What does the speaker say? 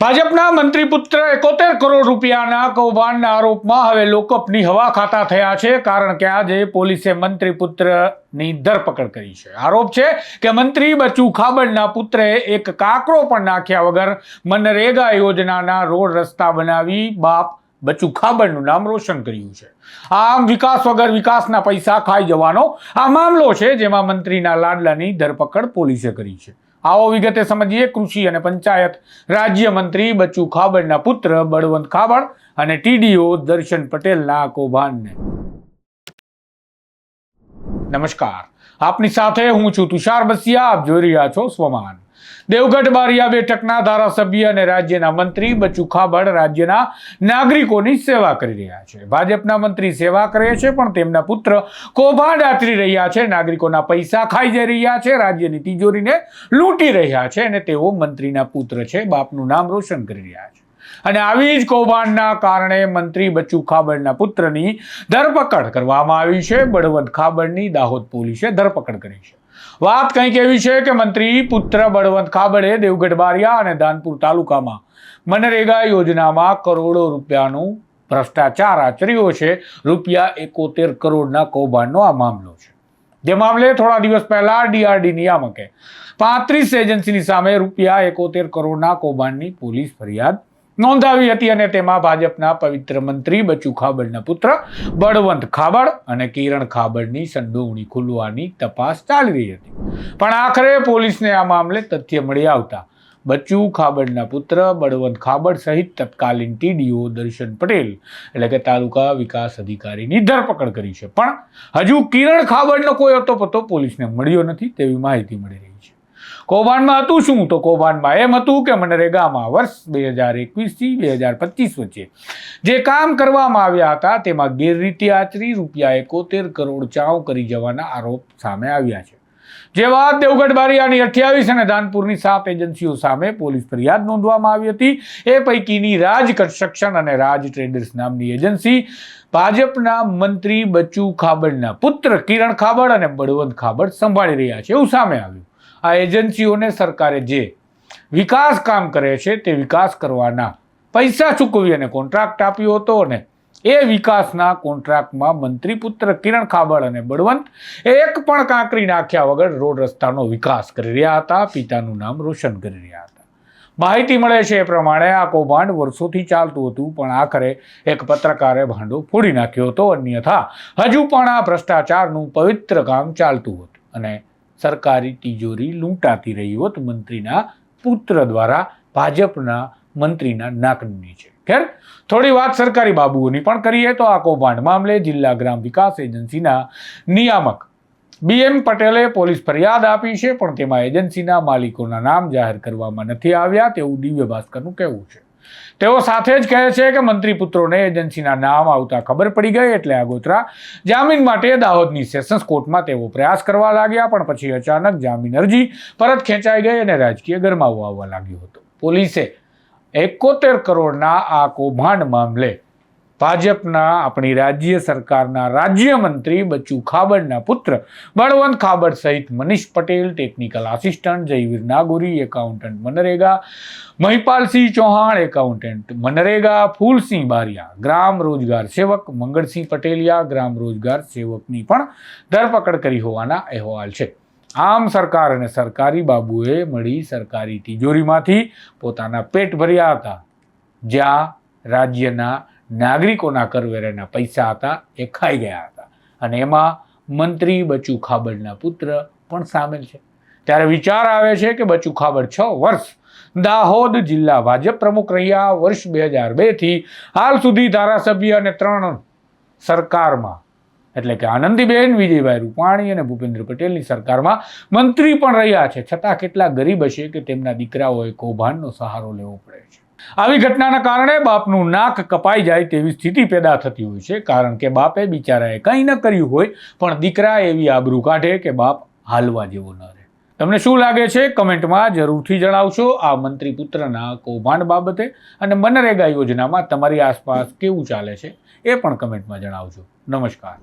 ભાજપના મંત્રી પુત્ર એકોતેર કરોડ રૂપિયાના કૌભાંડના આરોપમાં હવે લોકઅપની હવા ખાતા થયા છે, કારણ કે આજે પોલીસે મંત્રી પુત્રની ધરપકડ કરી છે. આરોપ છે કે મંત્રી બચુ ખાબડના પુત્રે એક કાકરો પણ નાખ્યા વગર મનરેગા યોજનાના રોડ રસ્તા બનાવી બાપ બચુ ખાબડનું નામ રોશન કર્યું છે. આમ વિકાસ વગર વિકાસના પૈસા ખાઈ જવાનો આ મામલો છે, જેમાં મંત્રીના લાડલાની ધરપકડ પોલીસે કરી છે. આવો વિગતે સમજીએ, કૃષિ અને પંચાયત રાજ્યમંત્રી બચ્ચુ ખાબડના પુત્ર બળવંત ખાબડ અને ટીડીઓ દર્શન પટેલના કૌભાંડને. નમસ્કાર. આપની સાથે હું છું તુષાર બસિયા, આપ જોઈ રહ્યા છો સ્વમાન. દેવગઢ બારિયા બેઠકના ધારાસભ્ય અને રાજ્યના મંત્રી બચ્ચુ ખાબડ રાજ્યના નાગરિકોની સેવા કરી રહ્યા છે. ભાજપના મંત્રી સેવા કરે છે, પણ તેમના પુત્ર કૌભાંડ આચરી રહ્યા છે, નાગરિકોના પૈસા ખાઈ જઈ રહ્યા છે, રાજ્યની તિજોરીને લૂંટી રહ્યા છે અને તેઓ મંત્રીના પુત્ર છે, બાપનું નામ રોશન કરી રહ્યા છે. અને આવી જ કૌભાંડના કારણે મંત્રી બચ્ચુ ખાબડના પુત્રની ધરપકડ કરવામાં આવી છે. બળવંત ખાબડની દાહોદ પોલીસે ધરપકડ કરી છે. વાત કંઈક એવી છે કે મંત્રી પુત્ર બળવંત ખાબડે દેવગઢ બારિયા અને ધાનપુર તાલુકામાં મનરેગા યોજનામાં કરોડો રૂપિયાનું ભ્રષ્ટાચાર આચર્યો છે. રૂપિયા એકોતેર કરોડના કૌભાંડનો આ મામલો છે. જે મામલે થોડા દિવસ પહેલા ડીઆરડી નિયામકે પાંત્રીસ એજન્સીની સામે રૂપિયા એકોતેર કરોડના કૌભાંડની પોલીસ ફરિયાદ નોંધાવી હતી અને તેમાં ભાજપના પવિત્ર મંત્રી બચુ ખાબડના પુત્ર બળવંત ખાબડ અને કિરણ ખાબડની સંડોવણી ખુલવાની તપાસ ચાલી રહી હતી. પણ આખરે પોલીસને આ મામલે તથ્ય મળી આવતા બચ્ચુ ખાબડના પુત્ર, બળવંત ખાબડ સહિત તત્કાલીન ટીડીઓ દર્શન પટેલ એટલે કે તાલુકા વિકાસ અધિકારીની ધરપકડ કરી છે. પણ હજુ કિરણ ખાબડનો કોઈ હતો પતો પોલીસને મળ્યો નથી તેવી માહિતી મળી રહી કૌભાંડમાં હતું શું? તો કૌભાંડમાં એમ હતું કે મનરેગામાં વર્ષ બે હજાર એકવીસથી બે હજાર પચીસ વચ્ચે જે કામ કરવામાં આવ્યા હતા તેમાં ગેરરીતિ આચરી રૂપિયા એકોતેર કરોડ ચાવ કરી જવાના આરોપ સામે આવ્યા છે. જે વાત દેવગઢ બારિયાની અઠ્યાવીસ અને ધાનપુરની સાત એજન્સીઓ સામે પોલીસ ફરિયાદ નોંધવામાં આવી હતી. એ પૈકીની રાજ કન્સ્ટ્રક્શન અને રાજ ટ્રેડર્સ નામની એજન્સી ભાજપના મંત્રી બચ્ચુ ખાબડના પુત્ર કિરણ ખાબડ અને બળવંત ખાબડ સંભાળી રહ્યા છે એવું સામે આવ્યું. આ એજન્સીઓને સરકારે જે વિકાસ કામ કરે છે તે વિકાસ કરવાના પૈસા ચૂકવી અને કોન્ટ્રાક્ટ આપ્યો હતો અને એ વિકાસના કોન્ટ્રાક્ટમાં મંત્રી પુત્ર કિરણ ખાબડ અને બળવંત એક પણ કાંકરી નાખ્યા વગર રોડ રસ્તાનો વિકાસ કરી રહ્યા હતા, પિતાનું નામ રોશન કરી રહ્યા હતા. માહિતી મળે છે એ પ્રમાણે આ કૌભાંડ વર્ષોથી ચાલતું હતું, પણ આખરે એક પત્રકારે ભાંડો ફોડી નાખ્યો હતો. અન્યથા, હજુ પણ આ ભ્રષ્ટાચારનું પવિત્ર કામ ચાલતું હતું અને સરકારી તિજોરી લૂંટાતી રહી હોત મંત્રીના પુત્ર દ્વારા, ભાજપના મંત્રીના નાકની નીચે ખેર, થોડી વાત સરકારી બાબુઓની પણ કરીએ તો આ કૌભાંડ મામલે જિલ્લા ગ્રામ વિકાસ એજન્સીના નિયામક બીએમ પટેલે પોલીસ ફરિયાદ આપી છે, પણ તેમાં એજન્સીના માલિકોના નામ જાહેર કરવામાં નથી આવ્યા, તેવું દિવ્ય ભાસ્કરનું કહેવું છે. તેઓ સાથે જ કહે છે કે મંત્રી પુત્રોને એજન્સીના નામ આવતા ખબર પડી ગઈ એટલે આગોતરા જામીન માટે દાહોદની સેશન્સ કોર્ટમાં તેઓ પ્રયાસ કરવા લાગ્યા, પણ પછી અચાનક જામીન અરજી પરત ખેંચાઈ ગઈ અને રાજકીય ગરમાવો આવવા લાગ્યો હતો. પોલીસે એકોતેર કરોડના આ કૌભાંડ મામલે ભાજપના આપણી રાજ્ય સરકારના રાજ્યમંત્રી બચ્ચુ ખાબડના પુત્ર, બળવંત ખાબડ સહિત Manish Patel technical assistant Jayveer Nagori accountant MNREGA, Mahipalsinh Chauhan accountant MNREGA, Fulsinh Bariya, ગ્રામ રોજગાર સેવક મંગળસિંહ પટેલિયા, ગ્રામ રોજગાર સેવકની પણ ધરપકડ કરી હોવાના અહેવાલ છે. આમ સરકાર અને સરકારી બાબુએ મળી સરકારી તિજોરીમાંથી પોતાના પેટ ભર્યા હતા. જ્યાં રાજ્યના નાગરિકોના કરવેરાના પૈસા હતા, એ ખાઈ ગયા હતા. અને એમાં મંત્રી બચુ ખાબડના પુત્ર પણ સામેલ છે. ત્યારે વિચાર આવે છે કે બચુ ખાબડ છ વર્ષ દાહોદ જિલ્લા ભાજપ પ્રમુખ રહ્યા વર્ષ બે હજાર બેથી હાલ સુધી ધારાસભ્ય અને ત્રણ સરકારમાં, એટલે કે આનંદીબેન, વિજયભાઈ રૂપાણી અને ભૂપેન્દ્ર પટેલની સરકારમાં મંત્રી પણ રહ્યા છે. છતાં કેટલા ગરીબ હશે કે તેમના દીકરાઓએ કૌભાંડનો સહારો લેવો પડે છે. આવી ઘટનાના કારણે બાપનું નાક કપાઈ જાય તેવી સ્થિતિ પેદા થતી હોય છે. કારણ કે બાપે બિચારાએ કંઈ ન કર્યું હોય, પણ દીકરા એવી આબરૂ કાઢે કે બાપ હાલવા જેવો ન રહે. તમને શું લાગે છે? કમેન્ટમાં જરૂરથી જણાવશો. આ મંત્રી પુત્રના કૌભાંડ બાબતે અને મનરેગા યોજનામાં તમારી આસપાસ કેવું ચાલે છે, એ પણ કમેન્ટમાં જણાવજો. નમસ્કાર.